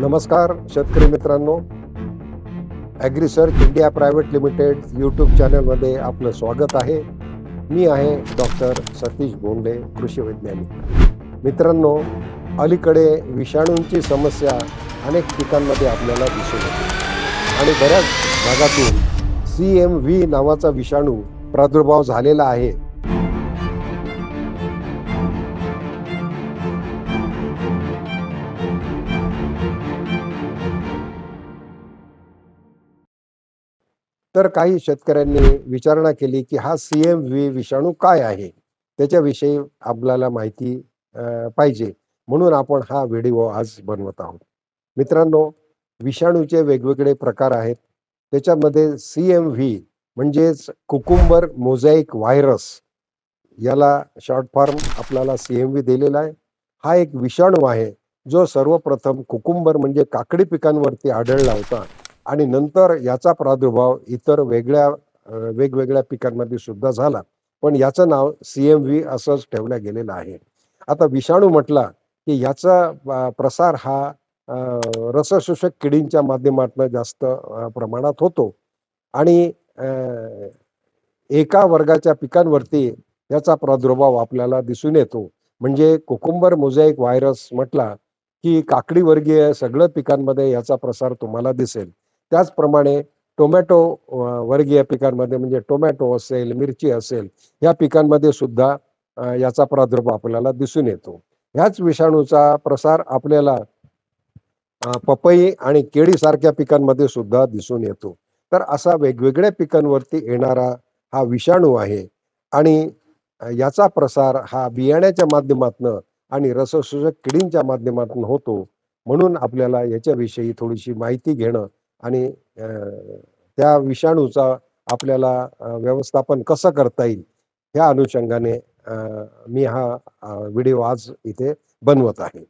नमस्कार शेतकरी मित्रांनो. Agrisearch India private limited YouTube चॅनलमध्ये आपलं स्वागत आहे. मी आहे डॉक्टर सतीश बोंडे कृषी वैज्ञानिक. मित्रांनो अलीकडे विषाणूंची समस्या अनेक पिकांमध्ये आपल्याला दिसून येते. आणि बऱ्याच भागातून सी एम व्ही नावाचा विषाणू प्रादुर्भाव झालेला आहे. तर काही शेतकऱ्यांनी विचारणा केली की हा सी एम व्ही विषाणू काय आहे? त्याच्याविषयी आपल्याला माहिती पाहिजे. म्हणून आपण हा व्हिडिओ आज बनवत आहोत. मित्रांनो विषाणूचे वेगवेगळे प्रकार आहेत. त्याच्यामध्ये सी एम व्ही म्हणजेच कुकुंबर मोझॅईक व्हायरस याला शॉर्ट फॉर्म आपल्याला सी एम व्ही दिलेला आहे. हा एक विषाणू आहे जो सर्वप्रथम कुकुंबर म्हणजे काकडी पिकांवरती आढळला होता. आणि नंतर याचा प्रादुर्भाव इतर वेगळ्या वेगवेगळ्या पिकांमध्ये सुद्धा झाला. पण याचं नाव सी एम व्ही असंच ठेवलं गेलेलं आहे. आता विषाणू म्हटला की याचा प्रसार हा रसशोषक किडींच्या माध्यमातून जास्त प्रमाणात होतो. आणि एका वर्गाच्या पिकांवरती याचा प्रादुर्भाव आपल्याला दिसून येतो. म्हणजे कुकुंबर मोझॅईक व्हायरस म्हटला की काकडी वर्गीय सगळं पिकांमध्ये याचा प्रसार तुम्हाला दिसेल. त्याचप्रमाणे टोमॅटो वर्गीय पिकांमध्ये म्हणजे टोमॅटो असेल मिरची असेल या पिकांमध्ये सुद्धा याचा प्रादुर्भाव आपल्याला दिसून येतो. ह्याच विषाणूचा प्रसार आपल्याला पपई आणि केळीसारख्या पिकांमध्ये सुद्धा दिसून येतो. तर असा वेगवेगळ्या पिकांवरती येणारा हा विषाणू आहे आणि याचा प्रसार हा बियाण्याच्या माध्यमातनं आणि रसशोषक किडींच्या माध्यमातून होतो म्हणून आपल्याला याच्याविषयी थोडीशी माहिती घेणं आणि त्या विषाणूचा आपल्याला व्यवस्थापन कसं करता येईल ह्या अनुषंगाने मी हा व्हिडिओ आज इथे बनवत आहे.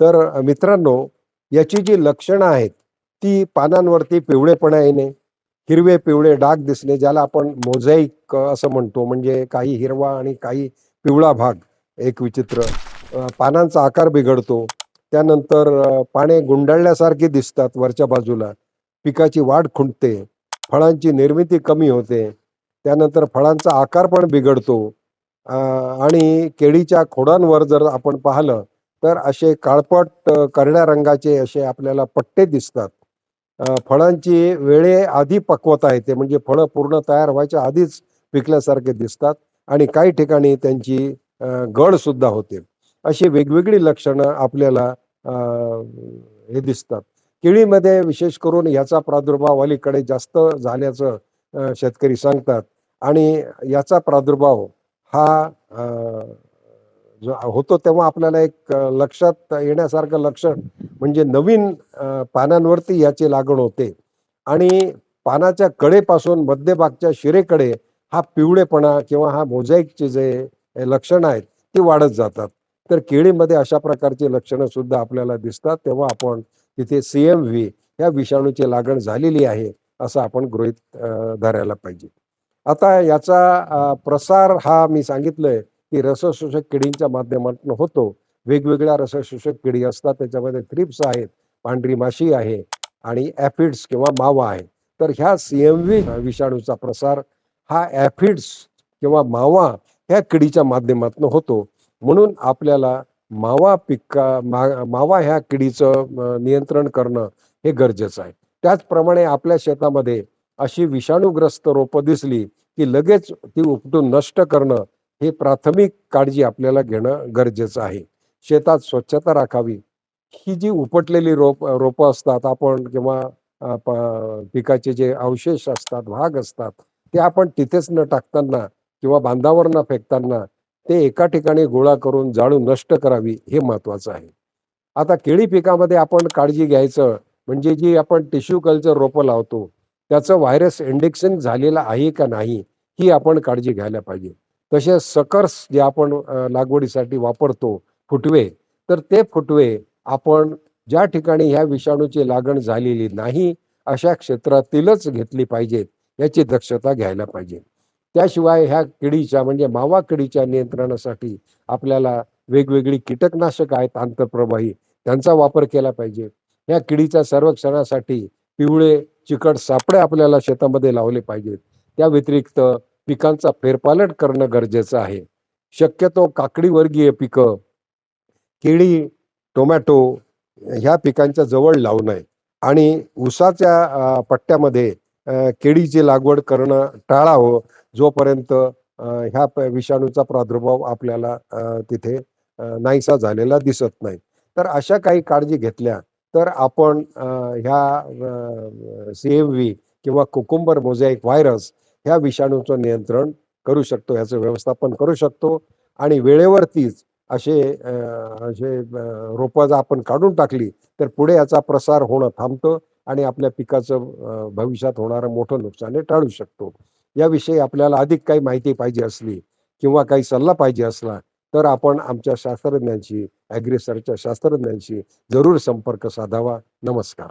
तर मित्रांनो याची जी लक्षणं आहेत ती पानांवरती पिवळेपणा येणे हिरवे पिवळे डाग दिसणे ज्याला आपण मोझाईक असं म्हणतो म्हणजे काही हिरवा आणि काही पिवळा भाग एक विचित्र पानांचा आकार बिघडतो त्यानंतर पाने गुंडाळल्यासारखी दिसतात वरच्या बाजूला. पिकाची वाढ खुंटते फळांची निर्मिती कमी होते त्यानंतर फळांचा आकार पण बिघडतो. आणि केळीच्या खोडांवर जर आपण पाहिलं तर असे काळपट करड्या रंगाचे असे आपल्याला पट्टे दिसतात. फळांची वेळे आधी पक्वता येते म्हणजे फळं पूर्ण तयार व्हायच्या आधीच पिकल्यासारखे दिसतात आणि काही ठिकाणी त्यांची गड गळ सुद्धा होते. अशी वेगवेगळी लक्षणं आपल्याला हे दिसतात. केळीमध्ये विशेष करून याचा प्रादुर्भाव अलीकडे जास्त झाल्याचं शेतकरी सांगतात. आणि याचा प्रादुर्भाव हा जो होतो तेव्हा आपल्याला एक लक्षात येण्यासारखं लक्षण म्हणजे नवीन पानांवरती याची लागण होते. आणि पानाच्या कडेपासून मध्यभागच्या शिरेकडे हा पिवळेपणा किंवा हा मोजाईकचे जे लक्षणं आहेत ती वाढत जातात. तर केळीमध्ये अशा प्रकारची लक्षणं सुद्धा आपल्याला दिसतात. तेव्हा आपण तिथे सी एम व्ही या विषाणूची लागण झालेली आहे असं आपण गृहीत धरायला पाहिजे. आता याचा प्रसार हा मी सांगितलंय की रसशोषक किडींच्या माध्यमातून होतो. वेगवेगळ्या रसशोषक किडी असतात. त्याच्यामध्ये थ्रिप्स आहेत पांढरी माशी आहे आणि ॲफिड्स किंवा मावा आहे. तर ह्या सी एम व्ही विषाणूचा प्रसार हा ॲफिड्स किंवा मावा ह्या किडीच्या माध्यमातून होतो. म्हणून आपल्याला मावा पिका मा मावा ह्या किडीचं नियंत्रण करणं हे गरजेचं आहे. त्याचप्रमाणे आपल्या शेतामध्ये अशी विषाणूग्रस्त रोपं दिसली की लगेच ती उपटून नष्ट करणं हे प्राथमिक काळजी आपल्याला घेणं गरजेचं आहे. शेतात स्वच्छता राखावी. ही जी उपटलेली रोप रोपं असतात आपण किंवा पिकाचे जे अवशेष असतात भाग असतात ते आपण तिथेच न टाकताना किंवा बांधावर न फेकताना ते एका ठिकाणी गोळा करून जाळून नष्ट करावी हे महत्वाचं आहे. आता केळी पिकामध्ये आपण काळजी घ्यायचं म्हणजे जी आपण टिश्यू कल्चर रोपं लावतो त्याचं व्हायरस इंडेक्शन झालेलं आहे का नाही ही आपण काळजी घ्यायला पाहिजे. तसेच सकर्स जे आपण लागवडीसाठी वापरतो फुटवे तर ते फुटवे आपण ज्या ठिकाणी ह्या विषाणूची लागण झालेली नाही अशा क्षेत्रातीलच घेतली पाहिजेत याची दक्षता घ्यायला पाहिजे. त्याशिवाय ह्या किडीच्या म्हणजे मावा किडीच्या नियंत्रणासाठी आपल्याला वेगवेगळी कीटकनाशक आहेत आंतरप्रवाही त्यांचा वापर केला पाहिजे. या किडीच्या सर्वेक्षणासाठी पिवळे चिकट सापळे आपल्याला शेतामध्ये लावले पाहिजेत. त्या व्यतिरिक्त पिकांचा फेरपालट करणं गरजेचं आहे. शक्यतो काकडी वर्गीय पिकं केळी टोमॅटो ह्या पिकांच्या जवळ लावू नये. आणि ऊसाच्या पट्ट्यामध्ये केळीची लागवड करणं टाळावं. जोपर्यंत ह्या विषाणूचा प्रादुर्भाव आपल्याला तिथे नाहीसा झालेला दिसत नाही. तर अशा काही काळजी घेतल्या तर आपण ह्या सी एम व्ही किंवा कुकुंबर मोझॅईक व्हायरस ह्या विषाणूचं नियंत्रण करू शकतो ह्याचं व्यवस्थापन करू शकतो आणि वेळेवरतीच असे असे रोपं जर आपण काढून टाकली तर पुढे याचा प्रसार होणं थांबतं आणि आपल्या पिकाचं भविष्यात होणारं मोठं नुकसान हे टाळू शकतो. याविषयी आपल्याला अधिक काही माहिती पाहिजे असली किंवा काही सल्ला पाहिजे असला तर आपण आमच्या शास्त्रज्ञांशी ॲग्रेसरच्या शास्त्रज्ञांशी जरूर संपर्क साधावा. नमस्कार.